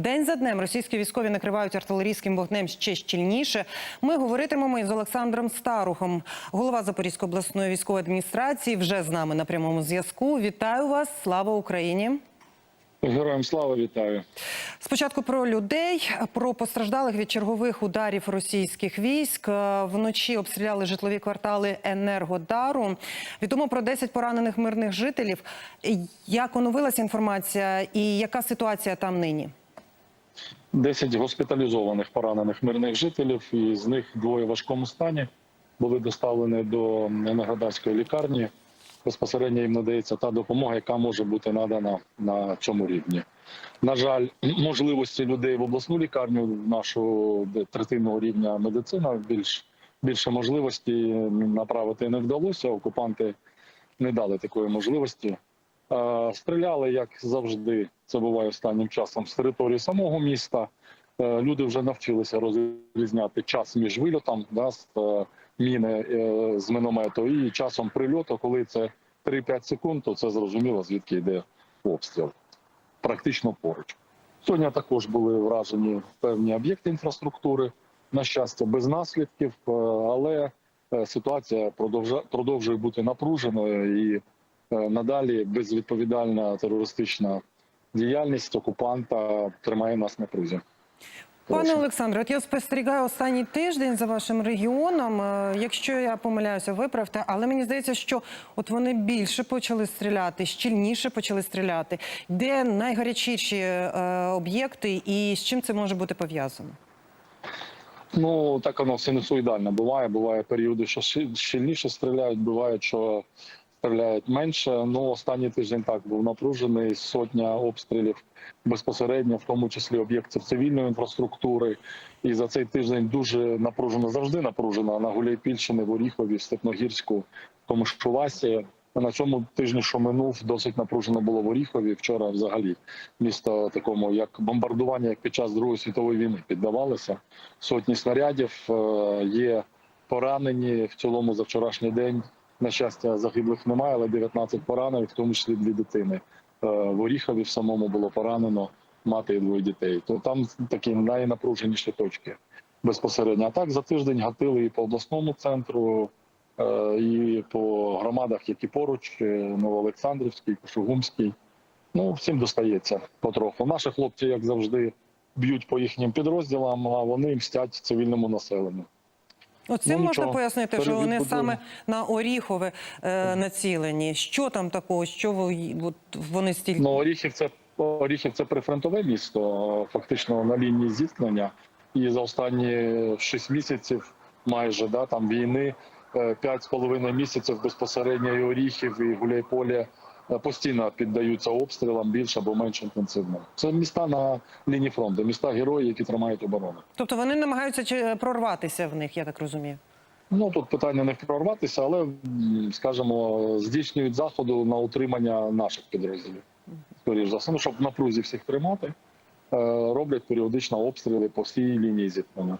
День за днем російські військові накривають артилерійським вогнем ще щільніше. Ми говоритимемо із Олександром Старухом, голова Запорізької обласної військової адміністрації. Вже з нами на прямому зв'язку. Вітаю вас! Слава Україні! Героям слава вітаю. Спочатку про людей, про постраждалих від чергових ударів російських військ. Е, Вночі обстріляли житлові квартали Енергодару. Відомо про 10 поранених мирних жителів. Як оновилася інформація і яка ситуація там нині? 10 госпіталізованих поранених мирних жителів, і з них двоє в важкому стані були доставлені до Енергодарської лікарні. Безпосередньо їм надається та допомога, яка може бути надана на цьому рівні. На жаль, можливості людей в обласну лікарню, в нашу третинного рівня медицина, більш більше можливості направити не вдалося. Окупанти не дали такої можливості. Е, Стріляли, як завжди, це буває останнім часом з території самого міста. Е, Люди вже навчилися розрізняти час між вильотом да, з е, міни з міномету і часом прильоту, коли це 3-5 секунд, то це зрозуміло, звідки йде обстріл. Практично поруч. Сьогодні також були вражені певні об'єкти інфраструктури. На щастя, без наслідків, але ситуація продовжує, бути напруженою і надалі безвідповідальна терористична діяльність окупанта тримає нас на призі. Пане Олександре, от я спостерігаю останній тиждень за вашим регіоном. Е, Якщо я помиляюся, виправте, але мені здається, що от вони більше почали стріляти, щільніше почали стріляти. Де найгарячіші е, об'єкти і з чим це може бути пов'язано? Ну так воно синусоїдально буває. Буває періоди, що щільніше стріляють, буває, що стріляють менше. Ну останній тиждень так був напружений. Сотня обстрілів безпосередньо, в тому числі об'єктів цивільної інфраструктури. І за цей тиждень дуже напружено, завжди напружено на Гуляйпільщині, в Оріхові, Степногірську, в тому ж. На цьому тижні, що минув, досить напружено було в Оріхові. Вчора взагалі місто такому, як бомбардування, як під час Другої світової війни піддавалося. Сотні снарядів е, є поранені в цілому за вчорашній день. На щастя, загиблих немає, але 19 поранених, в тому числі дві дитини. Е, В Оріхові в самому було поранено мати і двоє дітей. То там такі найнапруженіші точки безпосередньо. А так за тиждень гатили і по обласному центру, е, і по громадах, які поруч, е, Новоолександрівський, Кошугумський. Ну, всім достається потроху. Наші хлопці, як завжди, б'ють по їхнім підрозділам, а вони мстять цивільному населенню. Оцим Ну, можна пояснити, що вони саме на Оріхове е, націлені. Що там такого? Що ви, от, вони стільки Ну, Оріхів це Оріхів це прифронтове місто, фактично на лінії зіткнення. І за останні 6 місяців, майже да, там війни, е, п'ять з половиною місяців безпосередньо і Оріхів, і Гуляйполе е, постійно піддаються обстрілам більш або менш інтенсивно. Це міста на лінії фронту, міста герої, які тримають оборону. Тобто вони намагаються чи- прорватися в них, я так розумію. Ну тут питання не прорватися, але скажімо, здійснюють заходу на утримання наших підрозділів. Скоріш за все, ну, щоб в напрузі всіх тримати, е, роблять періодично обстріли по всій лінії зіткнення.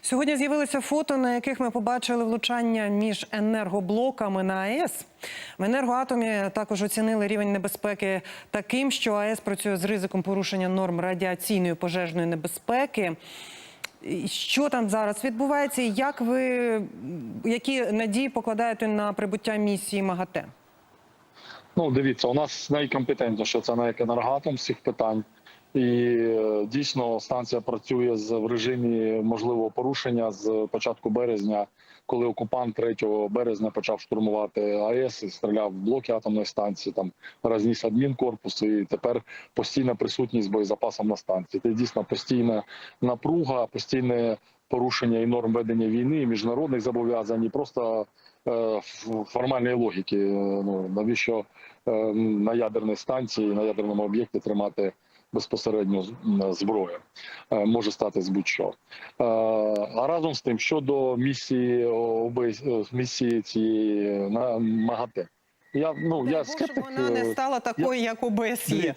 Сьогодні з'явилися фото, на яких ми побачили влучання між енергоблоками на АЕС. В енергоатомі також оцінили рівень небезпеки таким, що АЕС працює з ризиком порушення норм радіаційної пожежної небезпеки. Що там зараз відбувається? І як ви які надії покладаєте на прибуття місії МАГАТЕ? Ну, дивіться, у нас найкомпетентніше це на енергоатом з цих питань. І е, дійсно станція працює з в режимі можливого порушення з початку березня, коли окупант 3 березня почав штурмувати АЕС і стріляв в блоки атомної станції, там розніс адмінкорпус, і тепер постійна присутність боєзапасом на станції. Це дійсно постійна напруга, постійне порушення і норм ведення війни, і міжнародних зобов'язань, і просто е, формальної логіки. Е, Ну навіщо е, на ядерній станції, на ядерному об'єкті тримати безпосередньо з- м, зброю Е, може стати з будь-що. Е, А разом з тим, щодо місії е, місії цієї на МАГАТЕ, я ну я Дай Бог, щоб скептик. вона не стала такою, як ОБСЄ.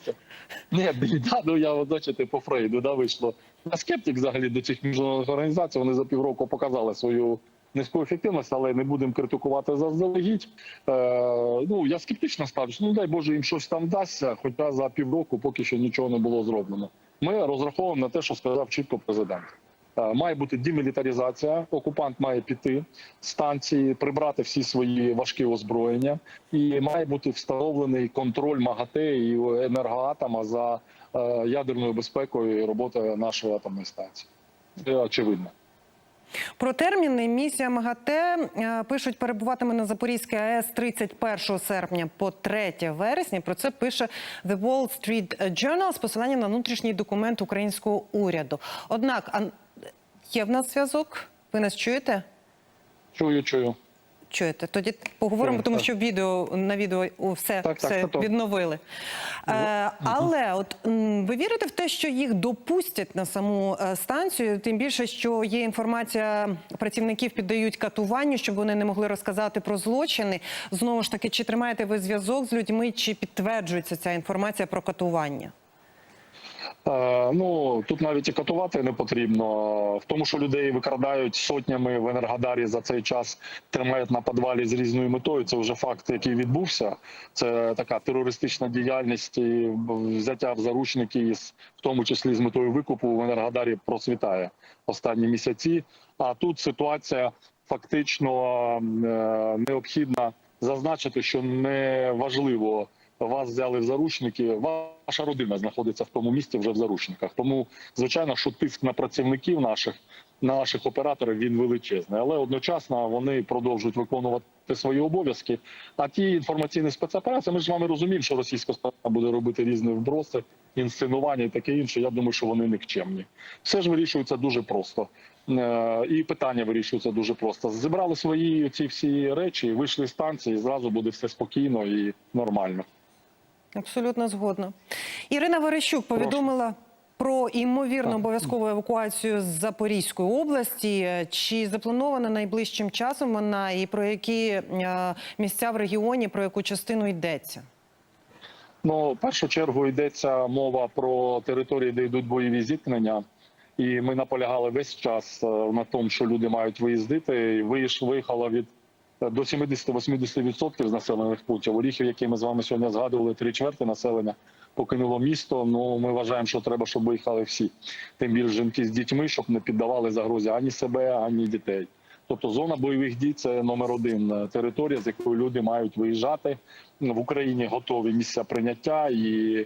Ні, да, ну я от, бачите, по Фрейду да, вийшло. Я скептик взагалі до цих міжнародних організацій. Вони за півроку показали свою низьку ефективність, але не будемо критикувати заздалегідь. Е, ну я скептично ставлюсь. Ну дай Боже, їм щось там вдасться, хоча за півроку поки що нічого не було зроблено. Ми розраховуємо на те, що сказав чітко президент. Е, Має бути демілітаризація, окупант має піти станції, прибрати всі свої важкі озброєння, і має бути встановлений контроль МАГАТЕ і енергоатома за е, ядерною безпекою і роботою нашої атомної станції. Це очевидно. Про терміни місія МАГАТЕ е, пишуть перебуватиме на Запорізькій АЕС 31 серпня по 3 вересня. Про це пише The Wall Street Journal з посиланням на внутрішній документ українського уряду. Однак а є в нас зв'язок? Ви нас чуєте? Чую, чую. Чуєте? Тоді поговоримо, Так, тому так. що відео на відео все, Так, так, все готово. відновили. Е, але от ви вірите в те, що їх допустять на саму е, станцію? Тим більше, що є інформація, працівників піддають катуванню, щоб вони не могли розказати про злочини. Знову ж таки, чи тримаєте ви зв'язок з людьми, чи підтверджується ця інформація про катування? Е, ну тут навіть і катувати не потрібно. В тому, що людей викрадають сотнями в енергодарі за цей час, тримають на підвалі з різною метою. Це вже факт, який відбувся. Це така терористична діяльність, і взяття в заручники, із- в тому числі з метою викупу в енергодарі процвітає останні місяці. А тут ситуація фактично е, необхідна зазначити, що не важливо вас взяли в заручники. Ваша родина знаходиться в тому місці вже в заручниках. Тому, звичайно, що тиск на працівників наших, на наших операторів він величезний, але одночасно вони продовжують виконувати свої обов'язки. А ті інформаційні спецоперації, ми ж з вами розуміємо, що російська сторона буде робити різні вброси, інсценування і таке інше. Я думаю, що вони нікчемні. Все ж вирішується дуже просто. Е, І питання вирішуються дуже просто. Зібрали свої ці всі речі, вийшли з станції, і зразу буде все спокійно і нормально. Абсолютно згодна. Ірина Верещук повідомила про імовірну обов'язкову евакуацію з Запорізької області. Чи запланована найближчим часом вона і про які е, місця в регіоні, про яку частину йдеться? Ну, в першу чергу йдеться мова про території, де йдуть бойові зіткнення. І ми наполягали весь час е, на тому, що люди мають виїздити. Виїхало від до 70-80% з населених пунктів. Оріхів, які ми з вами сьогодні згадували, три чверти населення покинуло місто. Ну ми вважаємо, що треба, щоб виїхали всі. Тим більше жінки з дітьми, щоб не піддавали загрозі ані себе, ані дітей. Тобто зона бойових дій це номер один е, територія, з якої люди мають виїжджати. В Україні готові місця прийняття і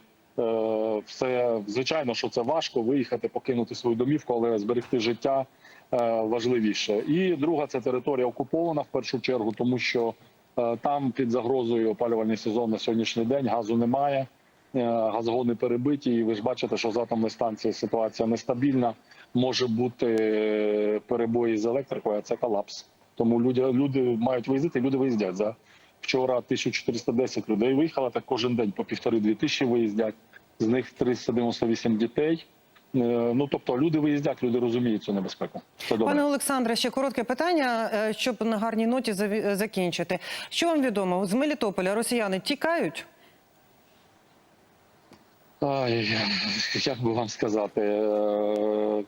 все звичайно, що це важко виїхати, покинути свою домівку, але зберегти життя е, важливіше. І друга це територія окупована в першу чергу, тому що е, там під загрозою опалювальний сезон на сьогоднішній день газу немає. е, Газогони перебиті, і ви ж бачите, що з атомної станції ситуація нестабільна. Може бути е, перебої з електрикою, а це колапс. Тому люди, люди мають виїздити, люди виїздять. За вчора 1410 людей виїхало, так кожен день по півтори-дві тисячі виїздять. З них 398 дітей. Е, Ну тобто люди виїздять, люди розуміють цю небезпеку. Це добре. Пане Олександре, ще коротке питання, е, щоб на гарній ноті е, закінчити. Що вам відомо? З Мелітополя росіяни тікають? Ай, як би вам сказати,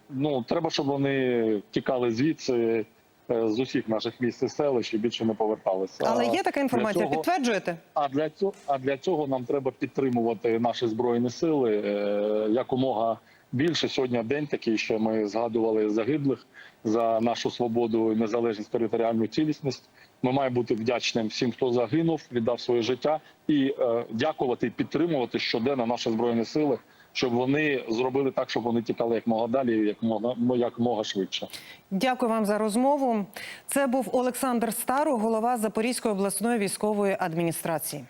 ну треба, щоб вони тікали звідси з усіх наших міст і селищ і більше не поверталися. Але є така інформація. цього- Підтверджуєте? А для цього, а для цього нам треба підтримувати наші збройні сили е, якомога більше. Сьогодні день такий, що ми згадували загиблих за нашу свободу, і незалежність, територіальну цілісність. Ми маємо бути вдячним всім, хто загинув, віддав своє життя, і е, дякувати підтримувати щоденно наші збройні сили, щоб вони зробили так, щоб вони тікали як мога далі, як мога як мога швидше. Дякую вам за розмову. Це був Олександр Старо, голова Запорізької обласної військової адміністрації.